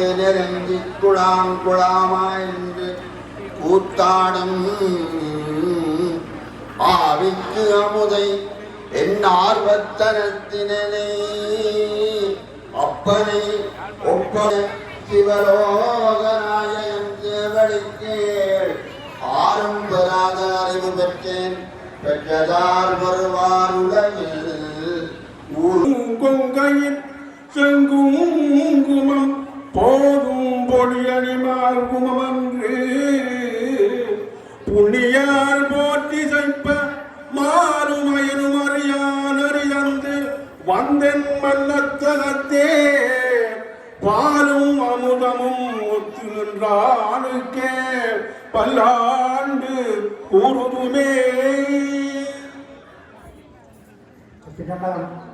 நெருங்கி குழாம் குழாமாயின்று கூத்தாடும் ஆவிக்கு அமுதை என் ஆர்வத்தனத்தினே அப்பனை ஒப்பன சிவலோகநாயகன் சேவடிக்கேள் ஆறும் பெறாத அறிவு பெற்றேன். பெற்றதார் வருவார் உலகில். ஊர் கொங்கையின் போதும் பொழியணி குமமன்று. புண்ணியார் போற்றி சைப்ப மாறுமயனும் அறியான் அறியந்து வந்தென் மன்னத்தகத்தே பாலும் அமுதமும் ஒத்து நின்றானுக்கே. பல்லாண்டு உருதுமே சிதம்பரம்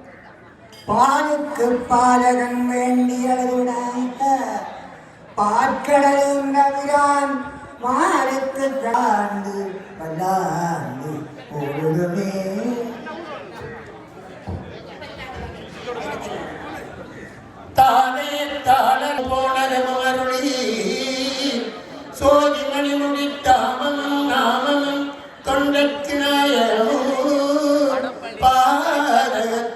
பாலுக்கு பாலகன் வேண்டியதுடாக பாற்கடலும் நவிரான் மாலுக்கு தாண்டு பல்லாண்டு பொழுதுமே தானே தாளர் போனது மருளி சோதி மணி முடித்தாமம் நாமம் தொண்டக்கினாயும்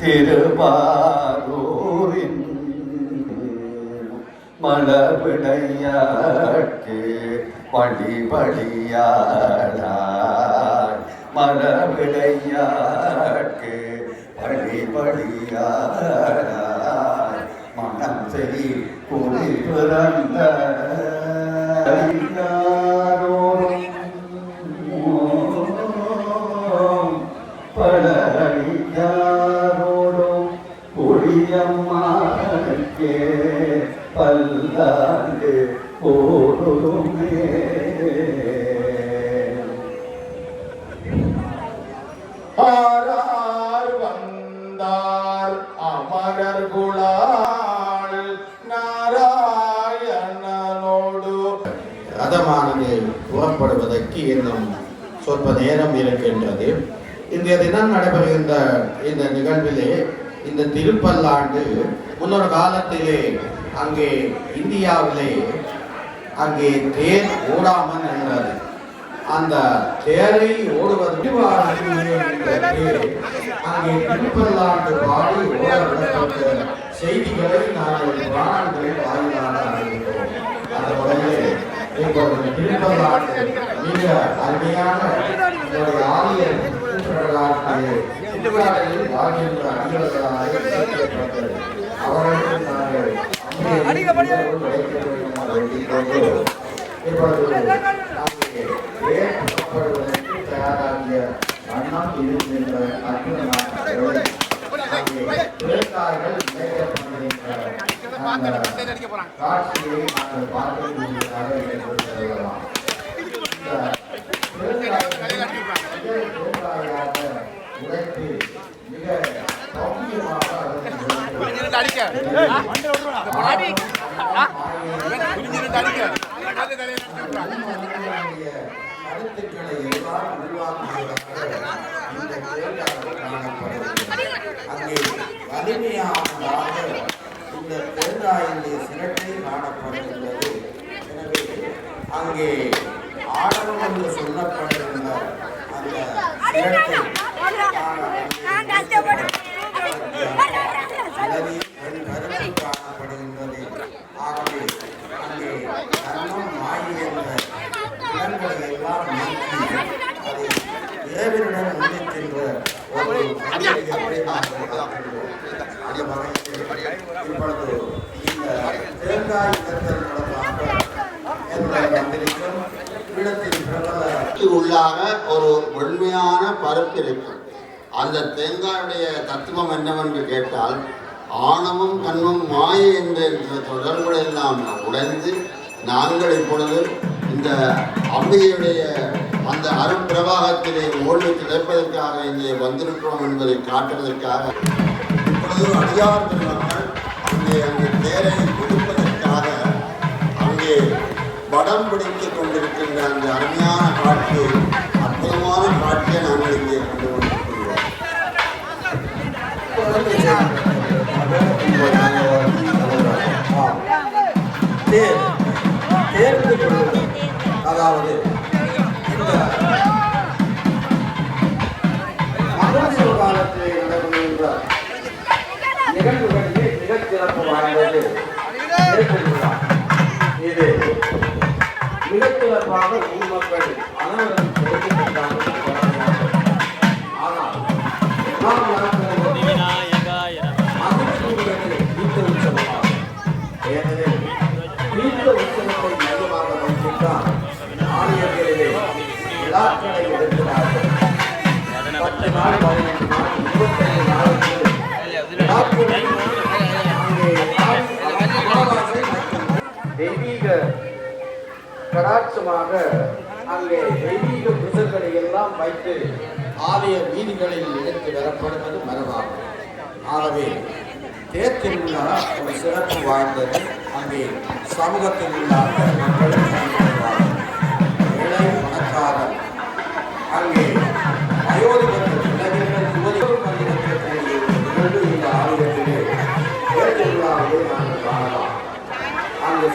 திருவாரூரின் மலவிடையாட்கு படி படியாளாய் மலவிடையாட்கு படி மனம் செய் கூறி பிறந்த ரதமானது புறப்படுவதற்கு இன்னும் சொற்ப நேரம் இருக்கின்றது. இன்றைய தினம் நடைபெறுகின்ற இந்த நிகழ்விலே இந்த திருப்பல்லாண்டு முன்னொரு காலத்திலே அங்கே இந்தியாவிலே அங்கே தேர் ஓடாமல் நின்றது. அந்த தேரை ஓடுவது அங்கே திருப்பல்லாண்டு பாடி ஓட செய்திகளை நாங்கள் புராணங்களில் வாயிலாக அறிகிறோம் அந்த முறையில் இப்பொழுது திருப்பல்லாண்டு மிக அருமையான ஒரு ஆலயம் வாழ்கின்ற அடியவர்களாக சேர்க்கப்பட்டது. தயாராகிய வண்ணம் இருக்கின்ற அற்புதமான இணைக்கப்படுகின்ற காட்சியை நாங்கள் பார்க்கக்கூடியதாக மிக மிக சௌக்கியமாக அதற்கு நம்முடைய கருத்துக்களை எவ்வாறு அங்கே வலிமையானதாக இந்த தேங்காயிலே சிரட்டை காணப்படுகின்றது எனவே அங்கே ஆடவம் என்று சொல்லப்படுகின்ற அந்த சிரட்டை நான் கஷ்டப்பட்டு அலறி வெண் கருப்பு காணப்படுகின்றது ஆகவே அங்கே தர்மம் மாயை என்ற இடங்களை எல்லாம் நீக்கி அதை ஒரு எப்படி நாங்கள் பார்க்கின்றோம். அந்த வகையில் இப்பொழுது இந்த தேங்காய் தேர்தல் மூலமாக வந்திருக்கும் இடத்தின் பிரபல உள்ளாக ஒரு உண்மையான பருப்பு இருக்கும் அந்த தேங்காயுடைய தத்துவம் என்னவென்று கேட்டால் ஆணவம் கண்மம் மாய என்ற இந்த தொடர்புகளை உடைந்து நாங்கள் இப்பொழுது இந்த அம்பிகையுடைய அந்த அருட்பிரவாகத்திலே ஓய்வு கிடைப்பதற்காக இங்கே வந்திருக்கிறோம் என்பதை காட்டுவதற்காக. இப்பொழுது அடியார் பெருமக்கள் அங்கே அந்த தேரை கொடுப்பதற்காக அங்கே படம் பிடித்துக் கொண்டிருக்கின்ற அந்த அருமையான காட்சி அற்புதமான காட்சியை நாங்கள் இங்கே கொண்டு வந்திருக்கிறோம் தேர் தேர்ந்து மிகச் சிறப்பாக மக்கள் ஆனால் ஆலய வீதிகளில் எடுத்து வரப்படுவது மரபாகும். ஆகவே தேர் திருவிழா ஒரு சிறப்பு வாய்ந்தது. அங்கே சமூகத்தில் உள்ள அத்தனை மக்களும் கலந்துகொள்வார்கள். ஏழை அங்கே வயோதிபர்கள் இளைஞர்கள் யுவதிகள் நிகழ்வு இந்த ஆலயத்திலே தேர் நாங்கள் காணலாம். அங்கு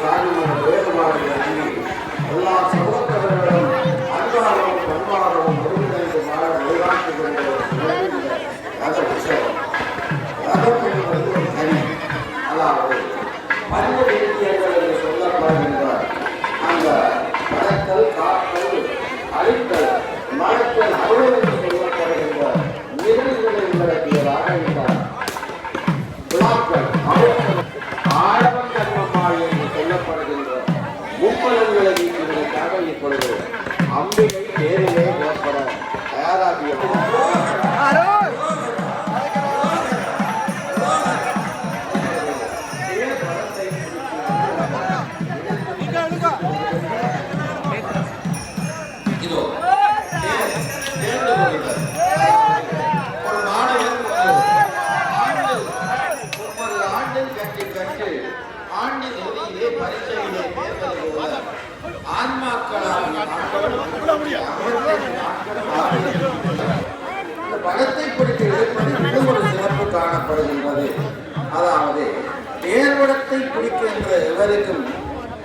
தேர்வடத்தை எவருக்கும்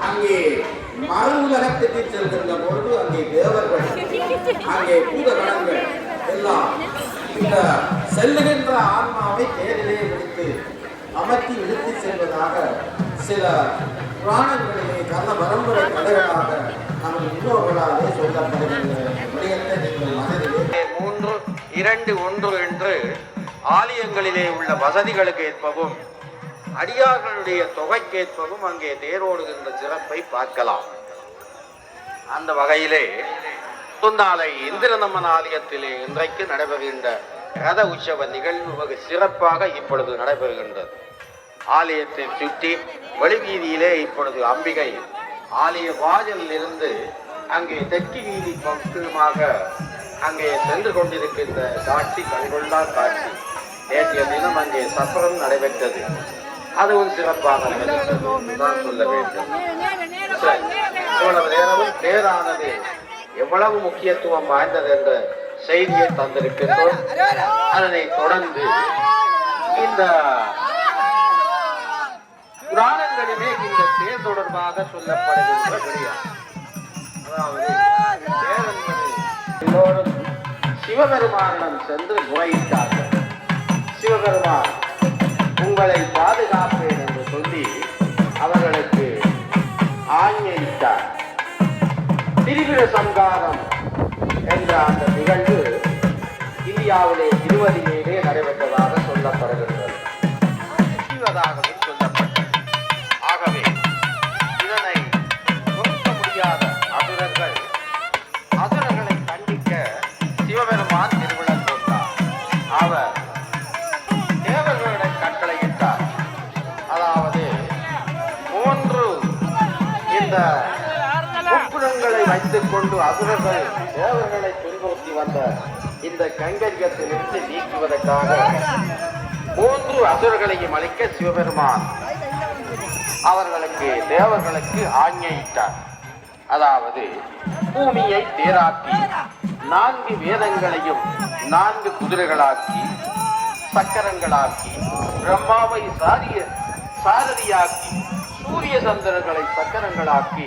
அங்கே மறு உலகத்துக்கு செல்கின்ற பொழுது அங்கே தேவர்கள் அங்கே பூதகணங்கள் எல்லாம் இந்த செல்லுகின்ற ஆன்மாவை தேரிலே பிடித்து அமர்த்தி இழுத்து செல்வதாக சில புராணங்களிலே கர்ண பரம்பரை கதைகளாக நமது முன்னோர்களாலே சொல்லப்படுகின்ற விடயத்தை நீங்கள் மனதிலே மூன்று இரண்டு ஒன்று என்று ஆலயங்களிலே உள்ள வசதிகளுக்கு ஏற்பவும் அடியார்களுடைய தொகைக்கேற்பவும் அங்கே தேரோடுகின்ற சிறப்பை பார்க்கலாம். அந்த வகையிலே சொன்னாலை இந்திரநம்மன் ஆலயத்திலே இன்றைக்கு நடைபெறுகின்ற ரத உற்சவ நிகழ்வு வெகு சிறப்பாக இப்பொழுது நடைபெறுகின்றது. ஆலயத்தை சுற்றி வெளிவீதியிலே இப்பொழுது அம்பிகை ஆலய வாஜலில் இருந்து அங்கே தெற்கு வீதி பக்கமாக அங்கே சென்று கொண்டிருக்கின்ற காட்சி கண்கொள்ளா காட்சி. நேற்றைய தினம் அங்கே சப்பரம் நடைபெற்றது. அது சிறப்பாக நடைபெற்றது நான் சொல்ல வேண்டும். இவ்வளவு நேரமும் தேரானது எவ்வளவு முக்கியத்துவம் வாய்ந்தது என்ற செய்தியை தந்திருக்கின்றோம். அதனை தொடர்ந்து இந்த புராணங்களிலே இந்த தேர் தொடர்பாக சொல்லப்படுகின்ற விடயம் அதாவது எல்லோரும் சிவபெருமானிடம் சென்று முறையிட்டார்கள். சிவபெருமான் உங்களை பாதுகாப்பேன் என்று சொல்லி அவர்களுக்கு ஆజ్ఞயிட்டார் திரிபுர சங்காரம் என்ற அந்த நிகழ்வு இந்தியாவிலே திருவதியிலே நடைபெற்றதாக சொல்லப்படுகின்றது வைத்துக் கொண்டு அசுரர்கள் தேவர்களை துன்புறுத்தி வந்த இந்த கைங்கரியத்திலிருந்து நீக்குவதற்காக மூன்று அசுரர்களையும் அளிக்க சிவபெருமான் அவர்களுக்கு தேவர்களுக்கு ஆஞ்ஞையிட்டார். அதாவது பூமியை தேராக்கி நான்கு வேதங்களையும் நான்கு குதிரைகளாக்கி சக்கரங்களாக்கி பிரம்மாவை சாரிய சாரதியாக்கி சூரிய சந்திரர்களை சக்கரங்களாக்கி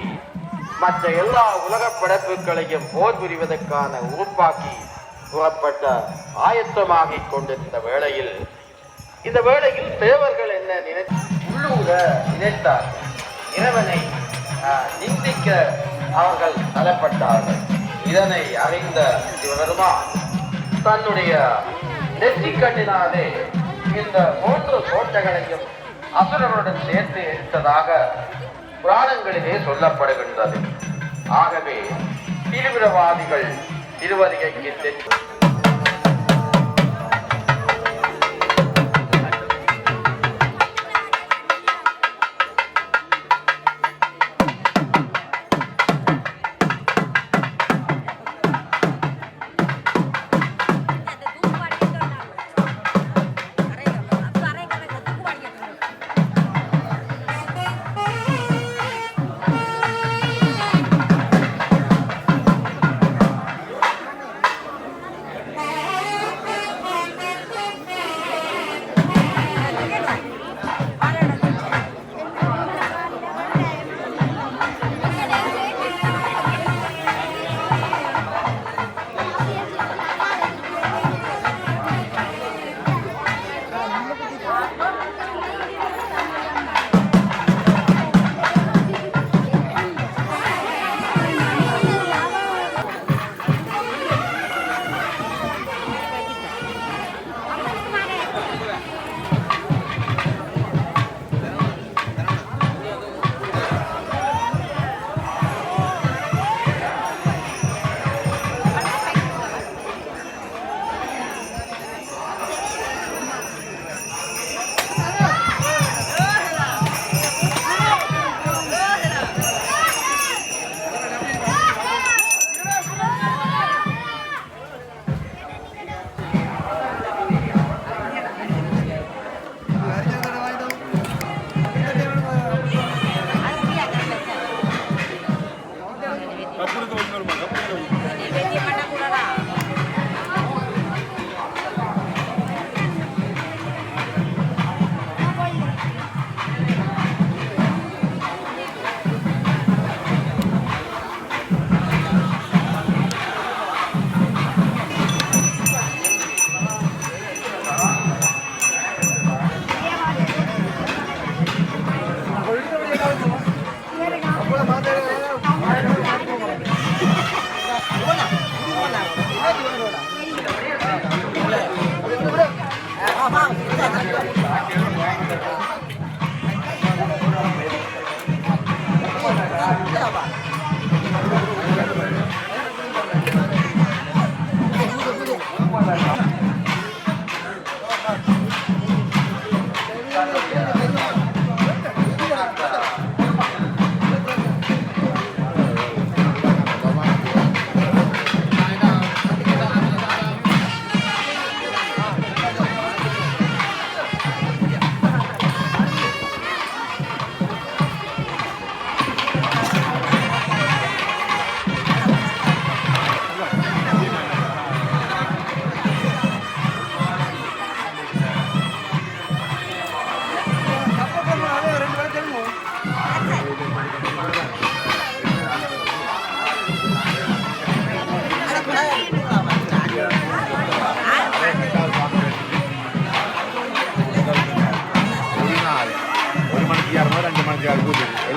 மற்ற எல்லா உலக படைப்புகளையும் போர் புரிவதற்கான உறுப்பாக்கி புறப்பட்ட ஆயத்தமாகிக் கொண்டிருந்த வேளையில் இந்த வேளையில் தேவர்கள் என்ன நினை உள்ளூர நினைத்தார் இறைவனை நிந்திக்க அவர்கள் தலைப்பட்டார்கள் இதனை அறிந்த சிவபெருமான் தன்னுடைய நெற்றிக்கண்ணினாலே இந்த மூன்று கோட்டைகளையும் அசுரனுடன் சேர்த்து எடுத்ததாக புராணங்களிலே சொல்லப்படுகின்றது. ஆகவே தீவிரவாதிகள் திருவதிகைக்கு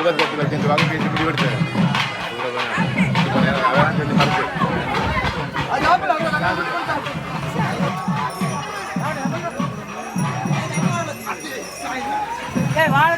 ಇವತ್ತು ಗೊತ್ತಿಲ್ಲ ಕೆಂಚು ಭಾಗ ಕೆಂಚು ಬಿಡಿ ಬಿಡ್ತಾರೆ ಭಾಳ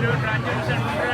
transmission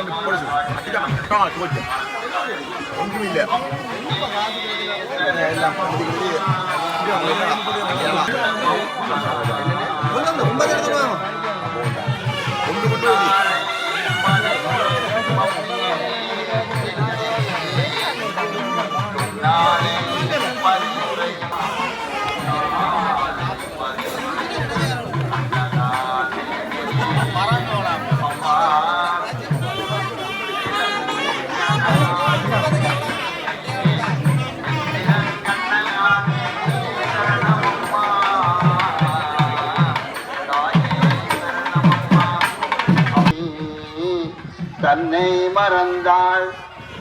ചോദിക്കാണ്ട് ഇപ്പോൾ ചോദിക്കാം ചോദിക്കാം. ഒന്നുമില്ല. എല്ലാം ഒമ്പതെടുത്ത് വേണം ഒന്ന് കൊണ്ടുപോയി தன்னை மறந்தாள்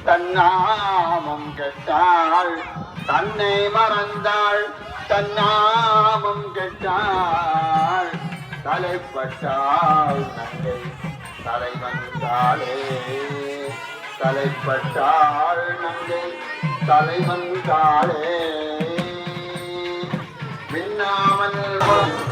தன்னாமம் கெட்டாள். தன்னை மறந்தாள் தன்னாமம் கெட்டாள். தலைப்பட்டாள் நங்கை தலை வந்தாளே. தலைப்பட்டாள் நங்கை தலை வந்தாளே. பின்னாமல்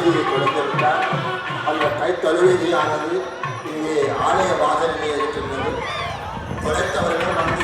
தொலைபேசியை கொடுத்திருந்தார். அந்த கை இங்கே ஆலய வாசலிலே இருக்கின்றது. தொலைத்தவர்கள் வந்து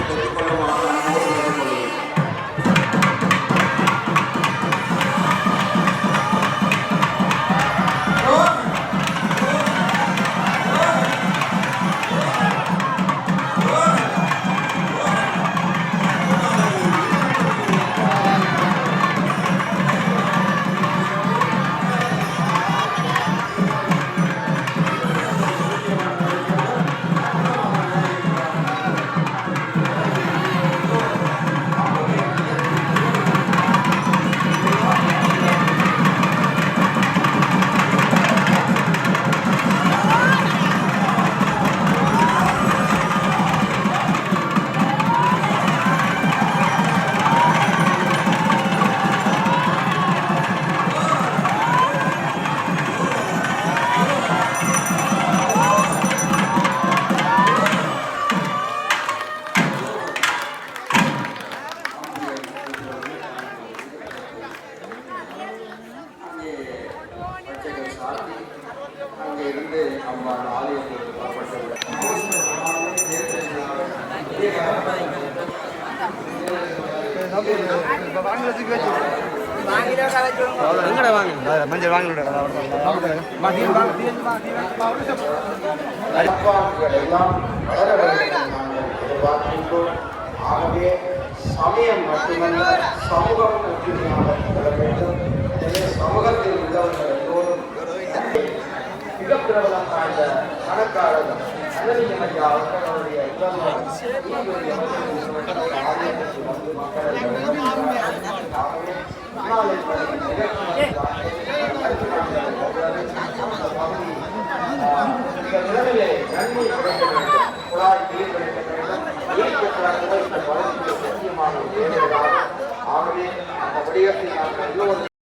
நல்வாழ்வுகள் எல்லாம் வளர வேண்டும் ஆகவே சமயம் மட்டுமல்ல சமூகம் வேண்டும் எனவே சமூகத்தில் உள்ளவர்கள் எல்லோரும் மிக பிரபலம் வாய்ந்த ஆகவே அந்த வடிவத்தை நாங்கள் எல்லோரும்